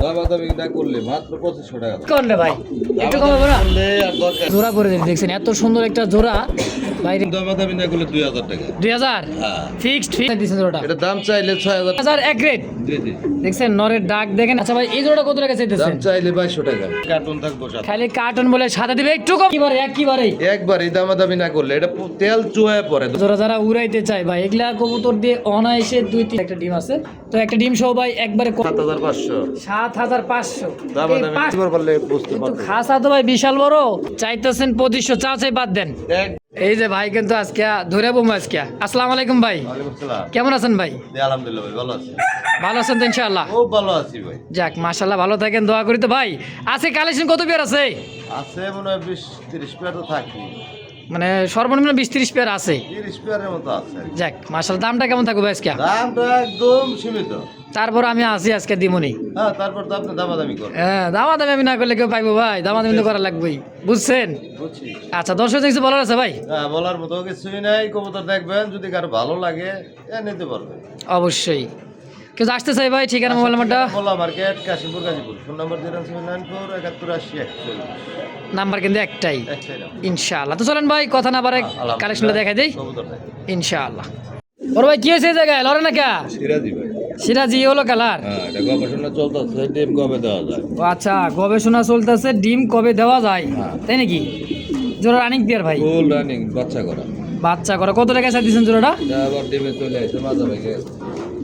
দামাদামি না করলে মাত্র পঁচিশশো টাকা কোন ভাই একটু কমাবো না? করলে আর দরকার জোড়া করে দিন দেখছেন এত সুন্দর একটা জোড়া। বাইরে। দামাদামি না করলে দুই হাজার টাকা। দুই হাজার? হ্যাঁ। ফিক্সড ফিক্স দিচ্ছেন জোড়াটা। এটা দাম চাইলে ছয় হাজার। হাজার এক রেট জি জি। দেখছেন নরের ডাক দেখেন। আচ্ছা ভাই এই জোড়া কত টাকা দাম চাইলে বাইশশো টাকা। কার্টুন থাকব সাথে। খালি কার্টন বলে সাদা দিবে একটু কম। একেবারে একেবারে। একবার এই দামাদামি না করলে এটা তেল চুয়ায় পরে জোড়া যারা উড়াইতে চায় ভাই এগুলা কবুতর দিয়ে অনায়াসে দুই তিন একটা ডিম আছে। তো একটা ডিম সহ ভাই একবারে বুঝতে খাসা তো ভাই বিশাল বড়। চাইতেছেন পঁচিশশো চা চাই বাদ দেন। এই যে ভাই কিন্তু আজকে ধরে বুম আজকে। আসসালাম আলাইকুম ভাই। কেমন আছেন ভাই? আলহামদুলিল্লাহ ভাই ভালো আছি। ভালো আছেন তো ইনশাআল্লাহ? খুব ভালো আছি ভাই। যাক মাশাল্লাহ ভালো থাকেন দোয়া করি তো ভাই। আছে কালেকশন কত পেয়ার আছে? আছে মনে হয় বিশ তিরিশ পেয়ার তো থাকি। মানে সর্বনিম্ন বিশ তিরিশ পেয়ার আছে। তিরিশ পেয়ারের মতো আছে। যাক মাশাল্লাহ দামটা কেমন থাকবে আজকে? দামটা একদম সীমিত। তারপর আমি আসি আজকে দিমনি। হ্যাঁ তারপর তো আপনি দামাদামি করেন হ্যাঁ দামা দামি আমি না করলে কেউ পাইবো ভাই। দামা দামি তো করা লাগবেই। বুঝছেন? বুঝছি। আচ্ছা দর্শক কিছু বলার আছে ভাই? হ্যাঁ বলার মতো কিছুই নাই। কবুতর দেখবেন যদি কারও ভালো লাগে নিতে অবশ্যই। কেউ আসতে চাই ভাই ঠিকানা মোবাইল নাম্বারটা? Market Kashimpur Gazipur phone number zero seven nine four একাত্তর আশি একচল্লিশ। নাম্বার কিন্তু একটাই। ইনশাআল্লাহ। তো চলেন ভাই কথা না বারে কালেকশনটা দেখাই দিই। ইনশাআল্লাহ। ওর ভাই কি হয়েছে এই জায়গায়? লড়ে না কে? সিরাজি ভাই। সিরাজি হলো কালার হ্যাঁ গবেষণা চলতেছে ডিম কবে দেওয়া যায়? আচ্ছা গবেষণা চলতেছে ডিম কবে দেওয়া যায়? হ্যাঁ। তাই নাকি? জোড়া রানিং পিয়ার ভাই। ফুল রানিং বাচ্চা করা। বাচ্চা করা। কত টাকা চাই দিচ্ছেন জোড়াটা আবার ডিমে চলে আসে মাথা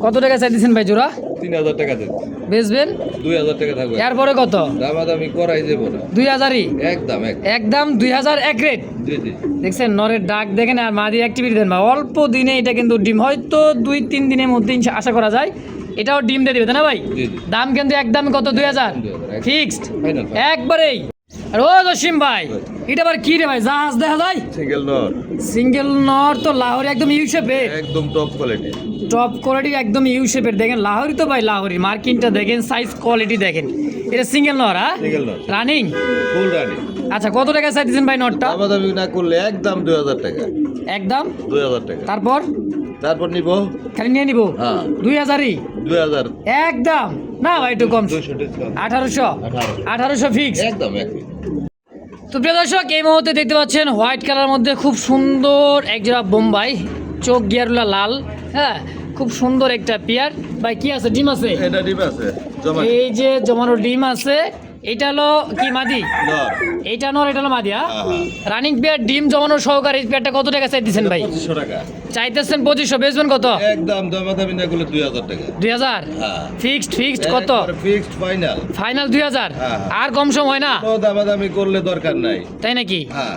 কত টাকা চাই দিচ্ছেন ভাই জোড়া? তিন হাজার টাকা দিচ্ছে বেচবেন? দুই হাজার টাকা থাকবে। এরপরে কত? দামাদামি করাই যাব না। দুই হাজারই একদম। একদম দুই হাজার এক রেট দেখছেন নরের ডাক দেখেন আর মাদি অ্যাক্টিভিটি দেন ভাই। অল্প দিনে এটা কিন্তু ডিম হয়তো দুই তিন দিনের মধ্যে আশা করা যায়। এটাও ডিম দিয়ে দেবে তাই না ভাই? দাম কিন্তু একদম কত? দুই হাজার ফিক্সড একবারেই। ও জসিম ভাই এটা আবার কি রে ভাই জাহাজ দেখা যায়? সিঙ্গেল নর। সিঙ্গেল নর তো লাহোরি একদম ইউ শেপে। একদম টপ কোয়ালিটি টপ কোয়ালিটি একদম ইউ শেপের। দেখেন লাহোরি তো ভাই লাহোরি মার্কিনটা দেখেন সাইজ কোয়ালিটি দেখেন। এটা সিঙ্গেল নর হ্যাঁ? সিঙ্গেল নর। রানিং ফুল রানিং আচ্ছা কত টাকা চাই ভাই নটটা দামাদামি না করলে একদম দুই হাজার টাকা। একদম? দুই হাজার টাকা। তারপর? তারপর নিব? খালি নিয়ে নিবো? হ্যাঁ। দুই হাজারই? দুই হাজার। একদম? না ভাই একটু কম। আঠারোশো। আঠারোশো। ফিক্স একদম তো প্রিয় দর্শক এই মুহূর্তে দেখতে পাচ্ছেন হোয়াইট কালার মধ্যে খুব সুন্দর একজোড়া বোম্বাই। চোখ গিয়ারুলা লাল হ্যাঁ? খুব সুন্দর একটা পেয়ার ভাই কি আছে? ডিম আছে? ডিম আছে। এই যে জমানো ডিম আছে। এটা হলো কি মাদি? এটা নর এটা হলো মাদি হ্যাঁ? হ্যাঁ, হ্যাঁ। রানিং পেয়ার ডিম জমানো সহকারে এই পেয়ারটা কত টাকা চাইতেছেন ভাই? পঁচিশশো টাকা। চাইতেছেন পঁচিশশো বেচবেন কত? একদম দামাদামি না করলে দুই হাজার টাকা। দুই হাজার? হ্যাঁ। ফিক্সড ফিক্সড কত? ফিক্সড ফাইনাল ফাইনাল দুই হাজার? হ্যাঁ। আর কম সম হয় না? কোনো দামাদামি করলে দরকার নাই। তাই নাকি? হ্যাঁ।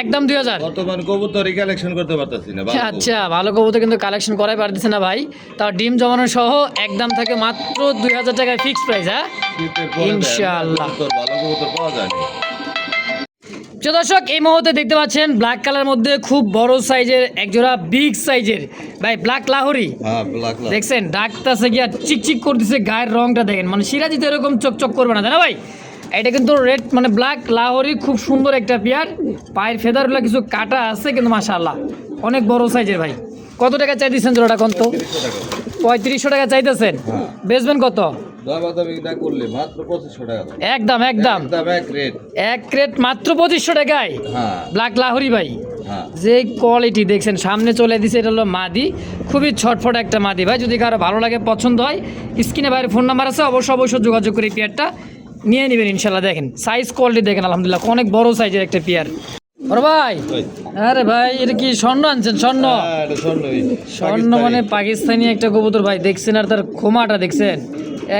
একদম দুই হাজার। বর্তমান কবুতরই কালেকশন করতে পারতেছি না আচ্ছা ভালো কবুতর কিন্তু কালেকশন করাই পারতেছে না ভাই। তাও ডিম জমানো সহ একদম থাকে মাত্র দুই হাজার টাকায় ফিক্স প্রাইস হ্যাঁ? ইনশাআল্লাহ। ভালো কবুতর পাওয়া যায়। প্রিয় দর্শক এই মুহূর্তে দেখতে পাচ্ছেন ব্ল্যাক কালার মধ্যে খুব বড় সাইজের একজোড়া বিগ সাইজের ভাই ব্ল্যাক লাহোরি। হ্যাঁ দেখছেন ডাকতেছে গিয়া চিকচিক করতেছে গায়ের রংটা দেখেন। মানে সিরাজি তো এরকম চকচক করবে না তাই না ভাই? এটা কিন্তু রেড মানে ব্ল্যাক লাহোরি খুব সুন্দর একটা পেয়ার। পায়ের ফেদারগুলো কিছু কাটা আছে কিন্তু মাশাআল্লাহ। অনেক বড় সাইজের ভাই। কত টাকা চাই দিচ্ছেন জোড়াটা কত তিরিশশো পঁয়ত্রিশশো টাকা চাইতেছেন। হ্যাঁ। বেচবেন কত? একদম একদম। এক রেট। ক্রেট মাত্র পঁচিশশো টাকায়। ব্ল্যাক লাহোরি ভাই। হ্যাঁ। যে কোয়ালিটি দেখছেন সামনে চলে দিছে এটা হলো মাদি। খুবই ছটফট একটা মাদি ভাই। যদি কারও ভালো লাগে পছন্দ হয় স্ক্রিনে বাইরে ফোন নাম্বার আছে অবশ্যই অবশ্যই যোগাযোগ করে পেয়ারটা নিয়ে নেবেন ইনশাল্লাহ দেখেন। সাইজ কোয়ালিটি দেখেন আলহামদুলিল্লাহ। অনেক বড় সাইজের একটা পেয়ার বড় ভাই? আরে ভাই এটা কি স্বর্ণ আনছেন? স্বর্ণ? হ্যাঁ। স্বর্ণ মানে পাকিস্তানি একটা কবুতর ভাই। দেখছেন আর তার খোমাটা দেখছেন?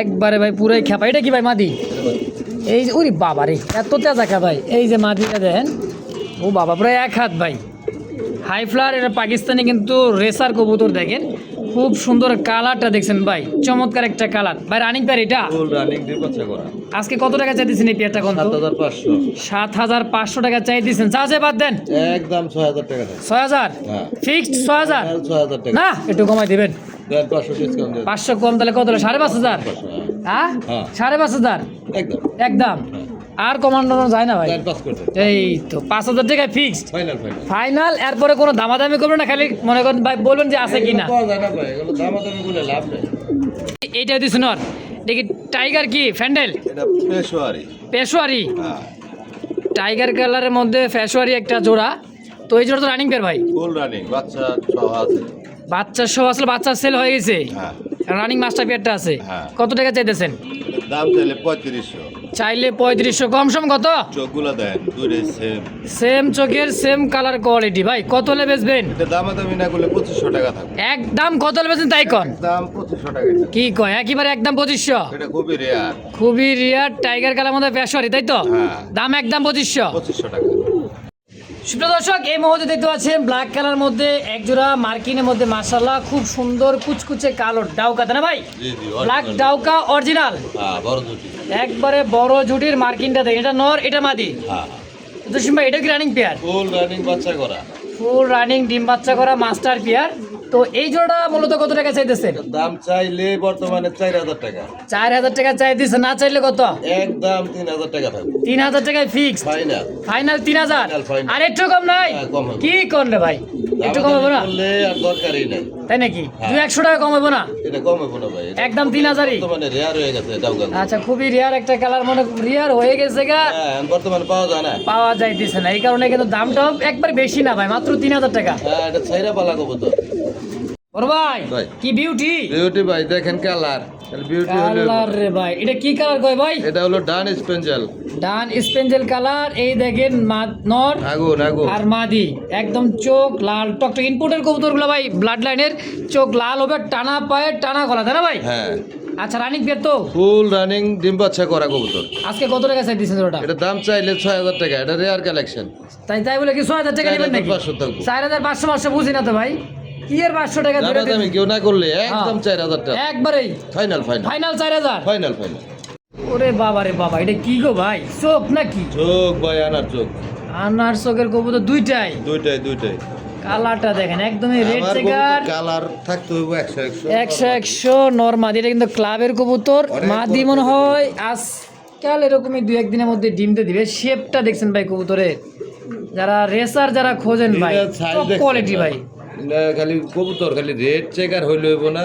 একবারে ভাই পুরাই খেপা এটা কি ভাই মাদি? এই যে ওরে বাবা রে এত তেজা খা ভাই। এই যে মাদিটা দেখেন। ও বাবা প্রায় এক হাত ভাই। হাই ফ্লার এটা পাকিস্তানি কিন্তু রেসার কবুতর দেখেন। খুব সুন্দর কালারটা দেখছেন ভাই। চমৎকার একটা কালার। ভাই রানিং প্যার এটা? ফুল রানিং দিয়ে বাচ্চা করা। আজকে কত টাকা চাইতেছেন এই পেয়ারটা কোন সাত হাজার পাঁচশো। টাকা চাইতেছেন। চা চাই বাদ দেন। একদম ছয় হাজার টাকা ছয় হাজার? হ্যাঁ। ফিক্সড ছয় হাজার? ছয় হাজার টাকা। না একটু কমাই দিবেন। পাঁচশো কম তাহলে কত হলো? সাড়ে পাঁচ হাজার? হ্যাঁ। হ্যাঁ? হ্যাঁ। সাড়ে পাঁচ হাজার? একদম। একদম। আর কমান্ডানো যায় না ভাই। এই তো পাঁচ হাজার টাকা ফিক্সড ফাইনাল ফাইনাল ফাইনাল এরপরে কোনো দামাদামি করবেন না খালি মনে করেন ভাই বলবেন যে আছে কি না পাওয়া যায় না ভাই এগুলো দামাদামি করলে লাভ নেই। এইটা দিচ্ছেন আর দেখি টাইগার কি? ফ্যান্ডেল এটা পেশোয়ারি। পেশোয়ারি? হ্যাঁ। টাইগার কালারের মধ্যে পেশোয়ারি একটা জোড়া। তো এই জোড়া তো রানিং পেয়ার ভাই। ফুল রানিং বাচ্চা সহ বাচ্চা সব আসলে বাচ্চা সেল হয়ে গেছে। হ্যাঁ। রানিং মাস্টার পেয়ারটা আছে। হ্যাঁ। কত টাকা চাইতেছেন? দাম চাইলে পঁয়ত্রিশশো। চাইলে পঁয়ত্রিশশো কম সম কত? চোখগুলো দেন দূরে সেম সেম চোখের সেম কালার কোয়ালিটি ভাই কত হলে বেচবেন? এটা দামাদামি না করলে পঁচিশশো টাকা থাকবে। একদম কত হলে বেচবেন তাই কন? দাম পঁচিশশো টাকা কি কয়? একেবারে একদম পঁচিশশো? এটা খুবই রেয়ার খুবই রেয়ার টাইগার কালার মধ্যে বেশ তাই তো? হ্যাঁ। দাম একদম পঁচিশশো। পঁচিশশো টাকা। সুপ্রিয় দর্শক এই মুহূর্তে দেখতে পাচ্ছেন ব্ল্যাক কালার মধ্যে একজোড়া মার্কিনের মধ্যে মাসাল্লাহ খুব সুন্দর কুচকুচে কালো ডাউকা তাই না ভাই? ব্ল্যাক ডাউকা অরিজিনাল হ্যাঁ একবারে বড় জুটির মার্কিনটা দেখ এটা নর এটা মাদি। হ্যাঁ। দুশিম ভাই এটা কি রানিং পেয়ার ফুল রানিং বাচ্চা করা। ফুল রানিং ডিম বাচ্চা করা মাস্টার পেয়ার তো এই জোড়াটা মূলত কত টাকা চাইতেছেন এটার দাম চাইলে বর্তমানে চার হাজার টাকা। চার হাজার টাকা চাইতেছে না চাইলে কত? একদম তিন হাজার টাকা থাকবে। তিন হাজার টাকায় ফিক্স ফাইনাল ফাইনাল তিন হাজার. আর একটু কম নাই? হ্যাঁ, কি করলে ভাই? একটু কম হবে না? আর দরকারই নাই। তাই নাকি? দুই একশো টাকা কমাবো না? এটা কমাবো না ভাই একদম তিন হাজারই? মানে রেয়ার হয়ে গেছে এটাও আচ্ছা খুবই রেয়ার একটা কালার মানে রেয়ার হয়ে গেছে গা। হ্যাঁ বর্তমানে পাওয়া যায় না। পাওয়া যাইতেছে না এই কারণে কিন্তু দামটাও একবার বেশি না ভাই মাত্র তিন হাজার টাকা। হ্যাঁ এটা ছাইরা পালা কবুতর। ওর ভাই। কি বিউটি বিউটি ভাই দেখেন কালার বিউটি কালার রে ভাই এটা কি কালার কয় ভাই? এটা হলো ডান স্পেঞ্জেল ডান স্পেঞ্জেল কালার এই দেখেন নর আগুন আগুন। আর মাদি। একদম চোখ লাল টকটক ইনপুটের কবুতরগুলো ভাই ব্লাড লাইনের চোখ লাল হবে টানা পায়ে টানা গলা তাই না ভাই? হ্যাঁ। আচ্ছা রানিং পেয়ার তো? ফুল রানিং ডিম বাচ্চা করা কবুতর। আজকে কত টাকা চাই দিয়েছেন ওটা? এটা দাম চাইলে ছয় হাজার টাকা এটা রেয়ার কালেকশন তাই তাই বলে কি ছয় হাজার টাকা নেবেন নাকি? পাঁচশো থাকব। চার হাজার পাঁচশো পাঁচশো বুঝি না তো ভাই। কি এর পাঁচশো টাকা ধরে দামে কেউ না করলে একদম চার হাজার টাকা। একবারেই। ফাইনাল ফাইনাল ফাইনাল চার হাজার? ফাইনাল ফাইনাল ওরে বাবা রে বাবা এটা কি গো ভাই? চোখ নাকি? চোখ ভাই আনার চোখ। আনার চোখের কবুতর দুইটাই। দুইটাই দুইটাই। কালারটা দেখেন একদমই রেড চেকার কালার থাকতে হইব একশো একশো। একশো একশো এটা কিন্তু ক্লাবের কবুতর। মাদি মনে হয় আজকাল এরকমই দু একদিনের মধ্যে ডিমতে দিবে। শেপটা দেখছেন ভাই কবুতরের। যারা রেসার যারা খোঁজেন ভাই কোয়ালিটি ভাই। খালি কবুতর খালি রেড চেকার হইলে হইব না।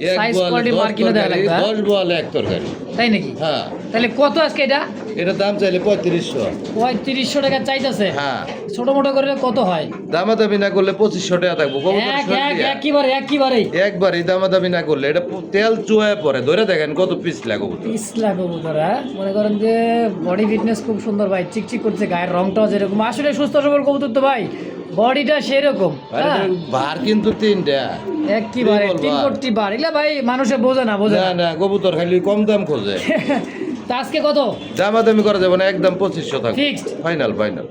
এক দশ লাগবে, হ্যাঁ? দশ বলে এক তরকারি। তাই নাকি? হ্যাঁ। তাহলে কত আজকে এটা? এটা দাম চাইলে পঁয়ত্রিশশো। পঁয়ত্রিশশো টাকা চাইতেছে? হ্যাঁ। ছোট মোটো করে কত হয়? দামাদামি না করলে পঁচিশশো টাকা থাকব দামাদামি না করলে এটা তেল চুয়ায় পরে ধরে দেখেন কত পিস লাগে কবুতর। পিছলা কবুতর হ্যাঁ? মনে করেন যে বডি ফিটনেস খুব সুন্দর ভাই চিকচিক করছে গায়ের রংটাও যেরকম। আসলে সুস্থ সবল কবুতর তো ভাই। বডিটা সেরকম আর হ্যাঁ? ভার কিন্তু তিনটা। বলব? তিন কোটি বার। এগুলা ভাই মানুষে বোঝে না বোঝে না না। কবুতর খালি কম দাম খোঁজে। তা আজকে কত? দামাদামি করা যাবে না একদম পঁচিশশো থাকবে ফাইনাল ফাইনাল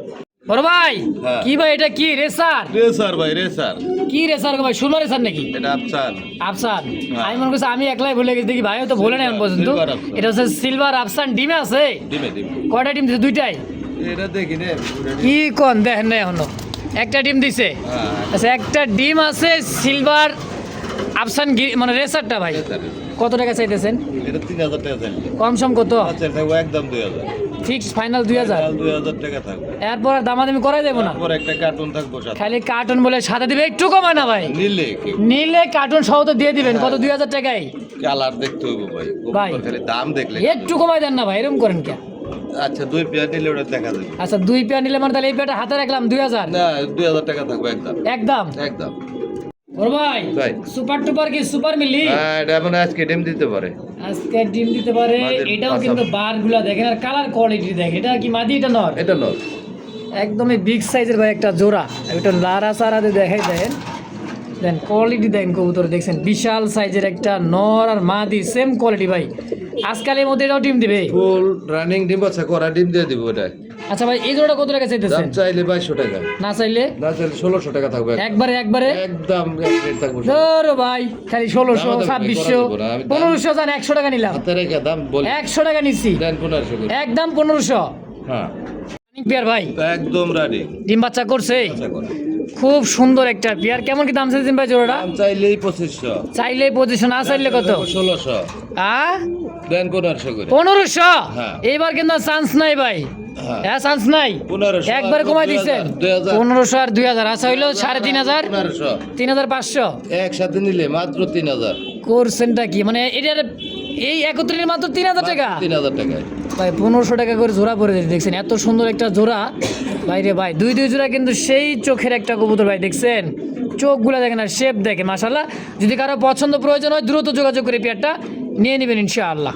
বড় ভাই হ্যাঁ। কি ভাই এটা কি রেসার? রেসার ভাই রেসার। কি রেসার ভাই সুন্দর রেসার নাকি? এটা আফসান। আফসান? হ্যাঁ। আমি মনে করছি আমি একলাই ভুলে গেছি দেখি ভাইও তো ভুলে না এখন পর্যন্ত। এটা হচ্ছে সিলভার আফসান ডিমে আছে? ডিমে ডিমে। কয়টা ডিম দিছে? দুইটাই? এটা দেখি নে কি কোন দেখেন না এখনও। একটা ডিম দিছে। হ্যাঁ আচ্ছা একটা ডিম আছে সিলভার আফসান মানে রেসারটা ভাই। কত টাকা চাইতেছেন? কম সম কত? আচ্ছা একদম দুই হাজার। ফিক্সড ফাইনাল দুই হাজার? দুই হাজার টাকা থাকবে। এরপর আর দামাদামি করাই যাব না? একটা কার্টুন থাকব খালি কার্টুন বলে সাথে দিবে একটু কমায় না ভাই। নিলে নিলে কার্টুন সহ তো দিয়ে দিবেন কত দুই হাজার টাকায়? কালার দেখতে হইব ভাই। ভাই। খালি দাম দেখলে একটু কমাই দেন না ভাই এরকম করেন কে আচ্ছা দুই পেয়ার নিলে ওটা দেখা যাবে। আচ্ছা দুই পেয়ার নিলে মানে তাহলে এই পেয়ারটা হাতে রাখলাম দুই হাজার? না দুই হাজার টাকা থাকবে একদম। একদম? একদম। ওর ভাই সুপার টুপার কি সুপার মিলি? হ্যাঁ এটা এখন আজকে ডিম দিতে পারে। আজকে ডিম দিতে পারে এটাও কিন্তু বারগুলা দেখেন আর কালার কোয়ালিটি দেখেন এটা কি মাদি এটা নর? এটা নয় একদমই বিগ সাইজের ভাই একটা জোড়া এটা লারা সারাতে দেখাই দেন দেন কোয়ালিটি দেন কবুতর দেখছেন? বিশাল সাইজের একটা নর আর মাদি সেম কোয়ালিটি ভাই। আজকাল এর মধ্যে এটাও ডিম দিবে? ফুল রানিং ডিম আছে করা ডিম দিয়ে দিব ওটা আচ্ছা ভাই এই জোড়া কত টাকা চাইতেছেন? দাম চাইলে বাইশশো টাকা। না চাইলে? না চাইলে ষোলোশো টাকা থাকবে। একবারে একবারে? একদম রেট থাকবে ধরো ভাই খালি ষোলোশো দামাদামি ছাব্বিশশো। করা যাবে না, আমি দাম- পনেরোশো জান একশো টাকা নিলাম। হাতে রেখে দাম বলি। একশো টাকা নিচ্ছি দেন পনেরোশো করে। একদম পনেরোশো। হ্যাঁ। পেয়ার ভাই। একদম রানিং ডিম বাচ্চা করছে? করে খুব সুন্দর একটা পেয়ার কেমন কি দাম চাইছেন ভাই জোড়াটা? চাইলেই পঁচিশশো। চাইলে পজিশন না চাইলে কত? ষোলোশো। আ? দেন পনেরোশো করে। পনেরোশো? হ্যাঁ। এইবার কিন্তু চান্স নাই ভাই। হ্যাঁ। হ্যাঁ চান্স নাই? পনেরোশো একবার কমাই দিচ্ছেন। পনেরোশো আর দুই হাজার। আচ্ছা হইল সাড়ে তিন হাজার? পনেরোশো। তিন হাজার পাঁচশো? একসাথে নিলে মাত্র তিন হাজার। কি? মানে এটার এই একত্রিশের মাত্র তিন হাজার টাকা? তিন হাজার টাকায়। ভাই পনেরোশো টাকা করে জোড়া পরে দেখছেন? এত সুন্দর একটা জোড়া। বাইরে ভাই দুই দুই জোড়া কিন্তু সেই চোখের একটা কবুতর ভাই দেখছেন? চোখগুলো দেখেন আর শেপ দেখে মাসাল্লাহ যদি কারও পছন্দ প্রয়োজন হয় দ্রুত যোগাযোগ করে পেয়ারটা নিয়ে নেবেন ইনশাআল্লাহ।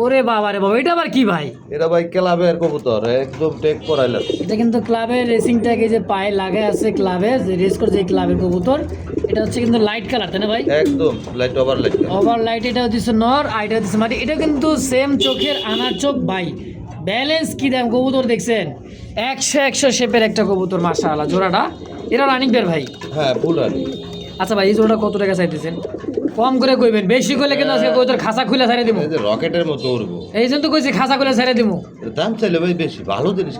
ওরে বাবা রে বাবা এটা আবার কি ভাই? এটা ভাই ক্লাবের কবুতর একদম টেক করাইলাম এটা কিন্তু ক্লাবের রেসিং ট্যাগে যে পায়ে লাগায় আছে ক্লাবে যে রেস করছে এই ক্লাবের কবুতর এটা হচ্ছে কিন্তু লাইট কালার তাই না ভাই? একদম light over light over light এটা হচ্ছে নর আর এটা হচ্ছে মাটি। এটা কিন্তু সেম চোখের আনার চোখ ভাই। ব্যালেন্স কি দাম কবুতর দেখছেন? একশো একশো শেপের একটা কবুতর মাসা আল্লাহ জোড়াটা। এটা রানিং বের ভাই? হ্যাঁ ফুল আচ্ছা ভাই এই জোড়াটা কত টাকা চাইতেছেন? কম করে কইবেন বেশি করলে কিন্তু আজকে কবুতর খাসা খুলে ছাড়ে দিব এই যে রকেটের মতো উড়বো। এই জন্য তো কইছি খাসা খুলে ছাড়ে দিব দাম চাইলে ভাই বেশি ভালো জিনিস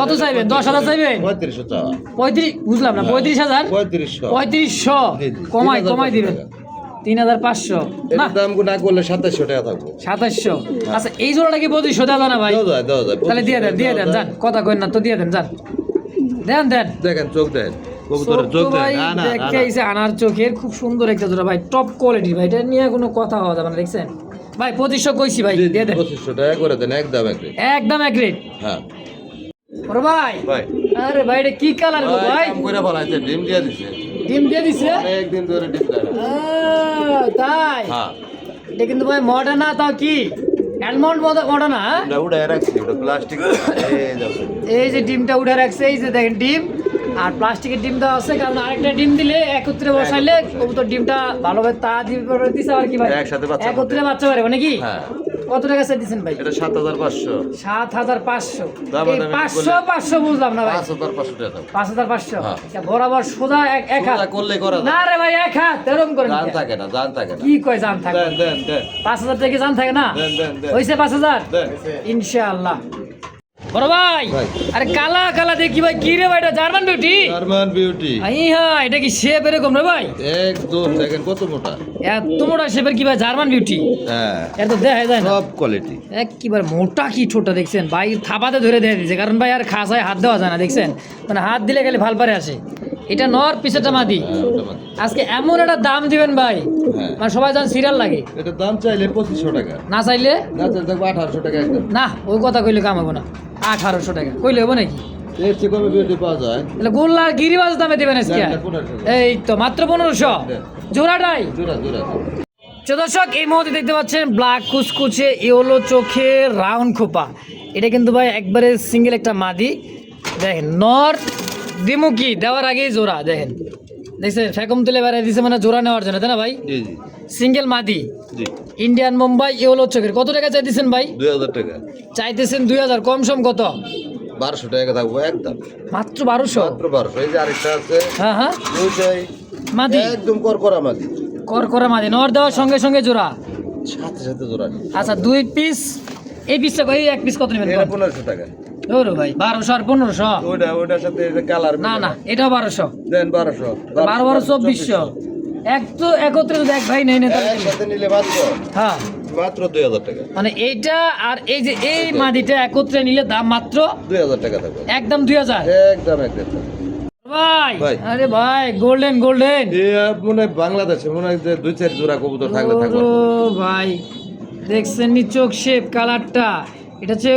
কত চাইবেন? দশ হাজার চাইবেন? পঁয়ত্রিশশো চাওয়া পঁয়ত্রিশ বুঝলাম না পঁয়ত্রিশ হাজার? পঁয়ত্রিশশো। পঁয়ত্রিশশো। কমাই কমাই দিবেন। তিন হাজার পাঁচশো। না। দাম না করলে সাতাশশো টাকা থাকব। সাতাশশো। আচ্ছা এই জোড়াটা কি পঁচিশশো? দেওয়া না ভাই? তাহলে দিয়ে দেন দিয়ে দেন যান। কথা কই না তো দিয়ে দেন যান। দেন দেন। দেখেন চোখ দেন। কবুতরের চোখ না না আনার চোখের খুব সুন্দর একটা জোড়া ভাই টপ কোয়ালিটি ভাই এটা নিয়ে কোনো কথা হওয়া যাবে না দেখছেন? ভাই পঁচিশশো কইছি ভাই দিয়ে দেন। পঁচিশশো টাকা করে দেন একদম এক রেট একদম এক রেট হ্যাঁ। ওরে ভাই। ভাই। আরে ভাই এটা কি কালার গো ভাই কাম করে ডিম দিয়ে দিছে। ডিম দিয়ে দিছে? অনেকদিন ধরে ডিম দেয় তাই? হ্যাঁ। এটা কিন্তু ভাই মডার্ন না তাও কি? অ্যালমন্ড মডার্ন না হ্যাঁ? রাখছি ওটা প্লাস্টিক এই এই যে ডিমটা উঠে রাখছে এই যে দেখেন ডিম। আর প্লাস্টিকের ডিম দেওয়া আছে কারণ আরেকটা ডিম দিলে একত্রে বসাইলে কবুতর ডিমটা ভালোভাবে তা দিবে দিছে আর কি ভাই? একসাথে বাচ্চা একত্রে বাচ্চা পারে মানে কি হ্যাঁ। কত টাকা চাই দিচ্ছেন ভাই? এটা সাত হাজার পাঁচশো। সাত হাজার পাঁচশো। দাম এই দামি পাঁচশো বললে- পাঁচশো বুঝলাম না ভাই। পাঁচ হাজার পাঁচশো টাকা দাম। পাঁচ হাজার পাঁচশো? হ্যাঁ। বরাবর সোজা এক এক হাত। করলে করা না রে ভাই এক হাত। এরকম করে জান থাকে না জান থাকে না। কি কয় জান থাকে? দেন দেন দেন। পাঁচ হাজার টাকা জান থাকে না? দেন দেন দেন। পাঁচ হাজার? দেন। ইনশাআল্লাহ। বড় ভাই ভাই। আরে কালা কালা দেখি ভাই কি রে ভাই এটা? জার্মান বিউটি জার্মান বিউটি আই হ্যাঁ এটা কি শেপ এরকম রে ভাই? একদম দেখেন কত মোটা। এত মোটা শেপের কি ভাই জার্মান বিউটি হ্যাঁ। এত দেখা যায় না। সব কোয়ালিটি একবার মোটা কি দেখছেন? ভাই থাপাতে ধরে দিয়ে দিয়েছে কারণ ভাই আর খাসায় হাত দেওয়া যায় না দেখছেন? মানে হাত দিলে গেলে ভালো পারে আসে। এটা নর পিছেটা মাদি। আজকে এমন একটা দাম দিবেন ভাই। হ্যাঁ। মানে সবাই জান সিরিয়াল লাগে। এটার দাম চাইলে পঁচিশশো টাকা। না চাইলে? না চাইলে থাকবে আঠারোশো টাকা একদম। না ওই কথা কইলে কাম হব না। আঠারোশো টাকা। কইলে হবে নাকি? এর চেয়ে কমে বিউটি পাওয়া যায়। তাহলে গোল্লা গিরিবাজ দামে দেবেন আজকে। এই তো মাত্র পনেরোশো। জোড়াটাই জোড়া জোড়া দর্শক এই মুহূর্তে দেখতে পাচ্ছেন ব্ল্যাক কুচকুচে ইয়েলো চোখে রাউন্ড খোপা। এটা কিন্তু ভাই একবারে সিঙ্গেল একটা মাদি। দেখেন নর দিমুকি দেওয়ার আগেই জোড়া দেখেন। দেখছেন ফেকম তুলে বেড়াই দিছে মানে জোড়া নেওয়ার জন্য তাই না ভাই? সিঙ্গেল মাদি। ইন্ডিয়ান মুম্বাই ইয়েলো চোখের কত টাকা চাইতেছেন ভাই? দুই হাজার টাকা। চাইতেছেন দুই হাজার কম সম কত? বারোশো টাকা থাকব একদম। মাত্র বারোশো? মাত্র বারোশো। এই যে আরেকটা আছে হ্যাঁ হ্যাঁ। মাদি। একদম করকরা মাদি। কর করা মাদি। নর দেওয়ার সঙ্গে সঙ্গে জোড়া? সাথে সাথে জোড়া। আচ্ছা দুই পিস এই পিসটা এই এক পিস কত নেবেন পনেরোশো টাকা। ধরো ভাই বারোশো আর পনেরোশো। ওইটা ওইটার সাথে কালার না না এটাও বারোশো। দেন বারোশো। বারো বারো চব্বিশশো। এক তো একত্রে যদি এক ভাই নেই না তাহলে নিলে মাত্র? হ্যাঁ। মাত্র দুই হাজার টাকা। মানে এইটা আর এই যে এই মাদিটা একত্রে নিলে দাম মাত্র দুই হাজার টাকা থাকবে। একদম দুই হাজার। একদম একদম। ভাই ভাই। আরে ভাই গোল্ডেন গোল্ডেন। মনে বাংলাদেশে মনে হয় দুই চার জোড়া কবুতর থাকলে থাকবে। ভাই দেখছেন নি চোখ শেপ কালারটা। এটা হচ্ছে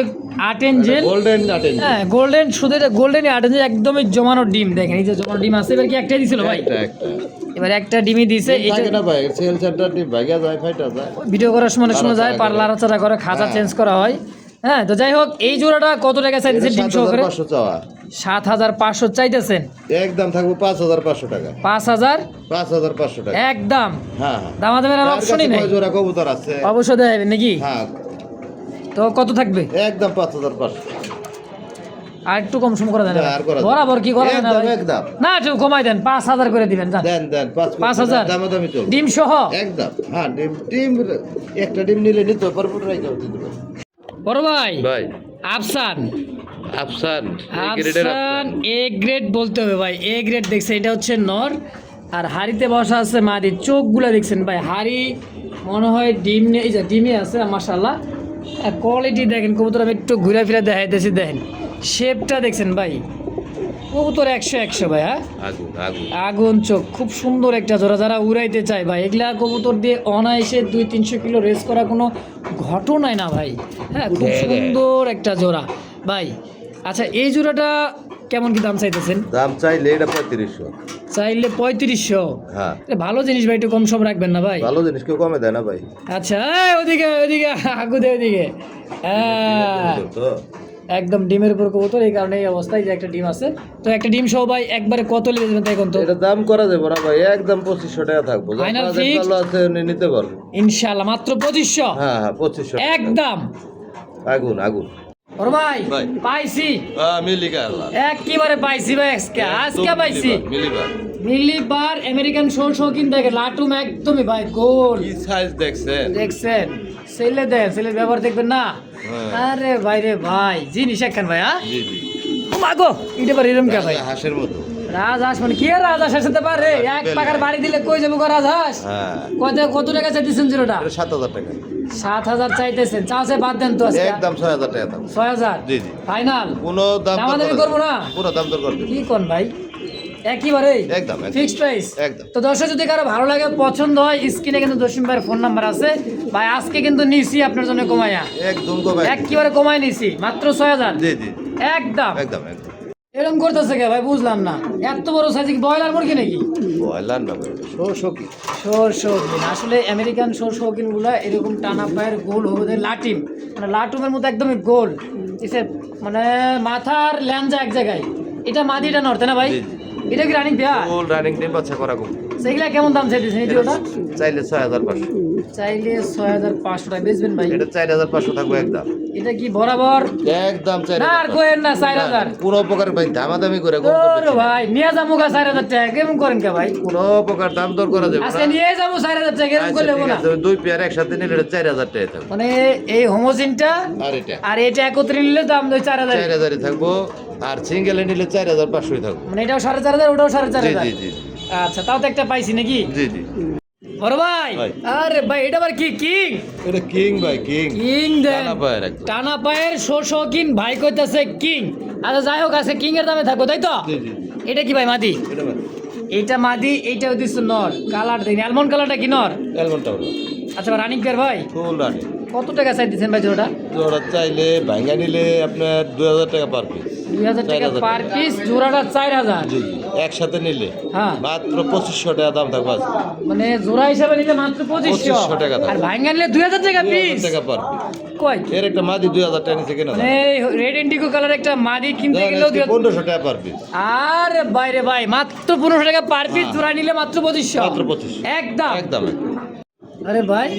আট এঞ্জেল গোল্ডেন নাটেন হ্যাঁ গোল্ডেন শুধু এটা গোল্ডেন আট এঞ্জেল একদমই জমানো ডিম। দেখেন এই যে জমানো ডিম আছে এবার কি একটাই দিছিল ভাই? একটা একটা। এবার একটা ডিমই দিছে এটা না ভাই সেল সেন্টারটি ভাগা যায় ফাইটা যায়। ভিডিও করার সময় সময় যায় পার্লার পার করে। খাঁচা হ্যাঁ। চেঞ্জ করা হয়। হ্যাঁ তো যাই হোক এই জোড়াটা কত টাকা চাইতেছে ডিম সহকারে? সাত হাজার পাঁচশো চাইতেছেন। একদম থাকব পাঁচ হাজার পাঁচশো টাকা। পাঁচ হাজার? পাঁচ হাজার পাঁচশো টাকা। একদম। হ্যাঁ হ্যাঁ। দামাদামের আর অপশনই নেই। জোড়া কবুতর আছে। অবশ্যই দেওয়া নাকি? হ্যাঁ। তো কত থাকবে? একদম পাঁচ হাজার পাঁচশো। আর একটু কম সম করে দেন। বরাবর কি করা না একদম, না একটু কমাই দেন পাঁচ হাজার করে দিবেন দেন দেন পাঁচ হাজার। দামে দামি চলবে। ডিম সহ? একদম। হ্যাঁ ডিম ডিম একটা ডিম নিলে নিতে পারব বড় ভাই। ভাই। আফসান। আফসান আফসান এ গ্রেড বলতে হবে ভাই এ গ্রেড দেখছেন এটা হচ্ছে নর। আর হাড়িতে বসা আছে মাদি চোখগুলো দেখছেন ভাই হাড়ি মনে হয় ডিম নিয়ে এই যে ডিমে আছে মাসাল্লাহ কোয়ালিটি দেখেন কবুতর আমি একটু ঘুরে ফিরে দেখাইতেছি দেখেন। শেপটা দেখছেন ভাই? কবুতর একশো একশো ভাই হ্যাঁ? আগুন চোখ খুব সুন্দর একটা জোড়া যারা উড়াইতে চায় ভাই এগুলা কবুতর দিয়ে অনায়াসে দুই তিনশো কিলো রেস করা কোনো ঘটনায় না ভাই হ্যাঁ? খুব সুন্দর একটা জোড়া। ভাই আচ্ছা এই জোড়াটা কেমন কি দাম চাইতেছেন? দাম চাইলে এটা পঁয়ত্রিশশো। চাইলে পঁয়ত্রিশশো? হ্যাঁ। ভালো জিনিস ভাই একটু কম সম রাখবেন না ভাই? ভালো জিনিস কেউ কমে দেয় না ভাই। আচ্ছা ওদিকে ওদিকে আগু দে ওদিকে হ্যাঁ। একদম ডিমের উপর কবুতর এই কারণে এই অবস্থায় যে একটা ডিম আছে। তো একটা ডিম সহ ভাই একবারে কত লেগে যাবেন তাই কোন তো? এটা দাম করা যাবে না ভাই একদম পঁচিশশো টাকা থাকব। fix? ভালো আছে নিতে পারব। ইনশাল্লাহ মাত্র পঁচিশশো? হ্যাঁ হ্যাঁ পঁচিশশো। একদম। আগুন আগুন। ওর ভাই। পাইছি। একেবারে পাইছি ভাই আজকে। আজকে পাইছি। মিলিবা মিলিবার আমেরিকান শো শৌখিন দেখে লাটুম একদমই ভাই গোল। কি সাইজ দেখছেন? দেখছেন? ছেলে দেন ছেলের ব্যবহার দেখবেন না? হ্যাঁ। আরে ভাই রে ভাই জিনিস একখান ভাই হ্যাঁ? জি জি। মাগো এটা পারে এরম কে ভাই? হাঁসের মতো। রাজহাঁস মানে কি রাজহাঁস সাথে পারে এক পাকার বাড়ি দিলে কই যাব রাজহাঁস হ্যাঁ। কত কত টাকা চাইতেছেন জিরোটা? সাত হাজার টাকা। সাত হাজার চাইতেছেন। চাষে বাদ দেন তো একদম ছয় হাজার টাকা দাম ছয় হাজার? জি, জি। ফাইনাল কোনো দাম দামাদামি করব না? কোনো দাম দর করবে কি কোন ভাই? একইবারে একদম। ফিক্সড প্রাইস একদম। তো দর্শক যদি কারও ভালো লাগে পছন্দ হয় স্ক্রিনে কিন্তু জসিম ভাইয়ের ফোন নাম্বার আছে। ভাই আজকে কিন্তু নিছি আপনার জন্য কমাইয়া একদম কমে একেবারে কমাই নিছি মাত্র ছয় হাজার। জি জি। একদম। একদম একদম। এরকম করতেছে কে ভাই? বুঝলাম না। এত বড় সাইজ কি ব্রয়লার মুরগি নাকি? ব্রয়লার না শোর শৌখিন আসলে আমেরিকান শোর শৌখিনগুলা এরকম টানা পায়ের গোল হবে লাটিম। মানে লাটুমের মতো একদমই গোল। এসে মানে মাথার ল্যাঞ্জা এক জায়গায়। এটা মাদিটা নড়তে না ভাই? এটা কি রানিং বিয়া ফুল রানিং টিম বাচ্চা করা খুব সেগুলা কেমন দাম চাইতেছেন এই ওটা চাইলে ছয় হাজার পাঁচশো। চাইলে ছয় হাজার পাঁচশো টাকা বেচবেন ভাই। এটা চার হাজার পাঁচশো থাকবে একদম এটা কি বরাবর? একদম চার না আর কোয়েন না চার হাজার কোনো প্রকার ভাই দামাদামি করে কম ওরে ভাই নিয়ে যাব গা চার হাজার টাকা কেমন করেন কে ভাই? কোনো প্রকার দাম দর করা যাবে আজকে নিয়ে যাব চার হাজার টাকা এরকম আচ্ছা, করলে হব না। দুই পেয়ার একসাথে নিলে এটা চার হাজার টাকা থাকবে। মানে এই হোমোজিনটা আর এটা। আর এটা একত্রে নিলে দাম ওই চার হাজার চার হাজারই থাকব। আর সিঙ্গেলে নিলে চার হাজার পাঁচশোই থাকব। মানে এটাও সাড়ে চার হাজার ওটাও সাড়ে চার জি হাজার? জি জি আচ্ছা তাও তো একটা পাইছি নাকি? জি জি। বড় ভাই ভাই। আরে ভাই এটা আবার কি কিং? এটা কিং ভাই কিং। কিং দেন। টানা পায়ের একদম। টানা পায়ের শো শৌখিন ভাই কইতাছে কিং। আচ্ছা যাই হোক আছে কিং এর দামে থাকো তাই তো? জি জি এটা কি ভাই মাদি? এটা ভাই। এইটা মাদি এইটা হচ্ছে নর। কালার অ্যালমন্ড কালারটা কি নর? অ্যালমন্ডটা হলো আচ্ছা রানিং পেয়ার ভাই? ফুল রানিং কত টাকা চাই দিচ্ছেন ভাই জোড়া জোড়া চাইলে ভাঙ্গা নিলে আপনার দুই হাজার টাকা পার পিস দুই হাজার টাকা পার পিস জোড়াটা চার হাজার। জি জি একসাথে নিলে। হ্যাঁ। মাত্র পঁচিশশো টাকা দাম থাকবে মানে জোড়া হিসাবে নিলে মাত্র পঁচিশশো। 2500 টাকা। আর ভাঙ্গা নিলে দুই হাজার টাকা পিস টাকা পার পিস কয়? এর একটা মাদি দুই হাজার টাকা নিচে কেনা রেড ইন্ডিগো কালার একটা মাদি কিনতে গেলেও পনেরোশো টাকা পার পিস আর বাইরে ভাই মাত্র পনেরোশো টাকা পার পিস হ্যাঁ। জোড়া নিলে মাত্র পঁচিশশো। মাত্র 2500 একদম। একদম। আরে ভাই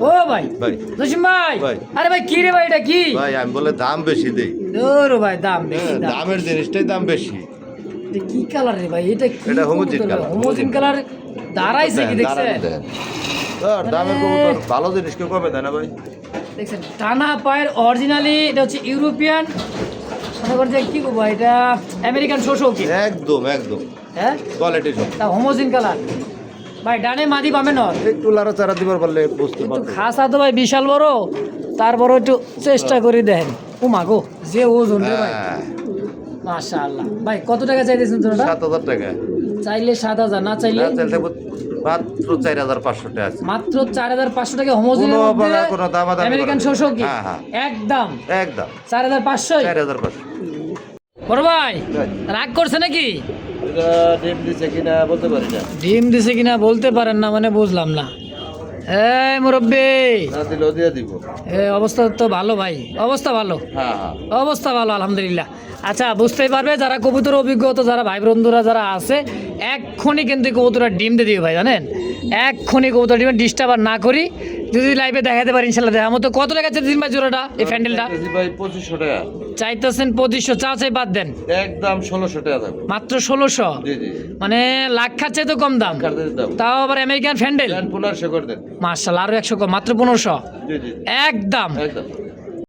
ও ভাই ভাই। জসিম ভাই। আরে ভাই কি রে ভাই এটা কি? ভাই আমি বলে দাম বেশি দেই। দূর ভাই দাম বেশি হ্যাঁ, দামের জিনিসটাই দাম বেশি। এটা কি কালার রে ভাই? এটা কি এটা হোমোজিন কালার, হোমোজিন কালার দাঁড়াইছে কি দেখছেন? দেন। দামের কবুতর ভালো জিনিস কেউ কমে দেয় না ভাই? দেখছেন টানা পায়ের অরিজিনালি এটা হচ্ছে ইউরোপিয়ান। মনে করছে কি করব এটা আমেরিকান শোষক। কি একদম একদম। হ্যাঁ? কোয়ালিটি হোমোজিন কালার ভাই ডানে মাদি পাবে না। একটু লাড়াচাড়া দিবার পারলে বুঝতে পারবে। খাসা তো ভাই বিশাল বড়। তারপরও একটু চেষ্টা করে দেখেন। ও মাগো যে ওজন রে ভাই। হ্যাঁ, মাশাআল্লাহ। ভাই কত টাকা চাইতেছেন তোরা সাত হাজার টাকা। চাইলে সাত হাজার না চাইলে না, চাইলে থাকব মাত্র চার হাজার পাঁচশো টাকা আছে। মাত্র চার হাজার পাঁচশো টাকা হোমোজিন কোনো প্রকার কোনো দামাদামি আমেরিকান করা যাবে না। শোষক কি? হ্যাঁ, হ্যাঁ। একদম। একদম। চার হাজার পাঁচশো চার হাজার পাঁচশো। বড় ভাই রাগ করছে নাকি? এটা ডিম দিছে কিনা বলতে পারি না। ডিম দিছে কিনা বলতে পারেন না মানে বুঝলাম না। এই মুরব্বি। দিয়ে দিব। এ অবস্থা তো ভালো ভাই অবস্থা ভালো। হ্যাঁ হ্যাঁ। অবস্থা ভালো আলহামদুলিল্লাহ। আচ্ছা বুঝতেই পারবে যারা কবুতর অভিজ্ঞতা যারা ভাই বন্ধুরা যারা আছে এক্ষুনি কিন্তু কবুতরা ডিম দিয়ে দিবে ভাই জানেন? এক্ষুনি কবুতর ডিম ডিস্টার্ব আর না করি। যদি লাইভে দেখাতে পারি ইনশাল্লাহ দেখা মতো কত টাকা চাইতেছেন ভাই জোড়াটা এই প্যান্ডেলটা ভাই পঁচিশশো টাকা। চাইতেছেন পঁচিশশো চা চাই বাদ দেন। একদম ষোলোশো টাকা থাকবে মাত্র ষোলোশো? মানে লাখ খাচ্ছে তো কম দাম। তাও আবার আমেরিকান ফ্যান্ডেল পনেরোশো করে দেন। মার্শাল আরও একশো কম মাত্র পনেরোশো? একদম।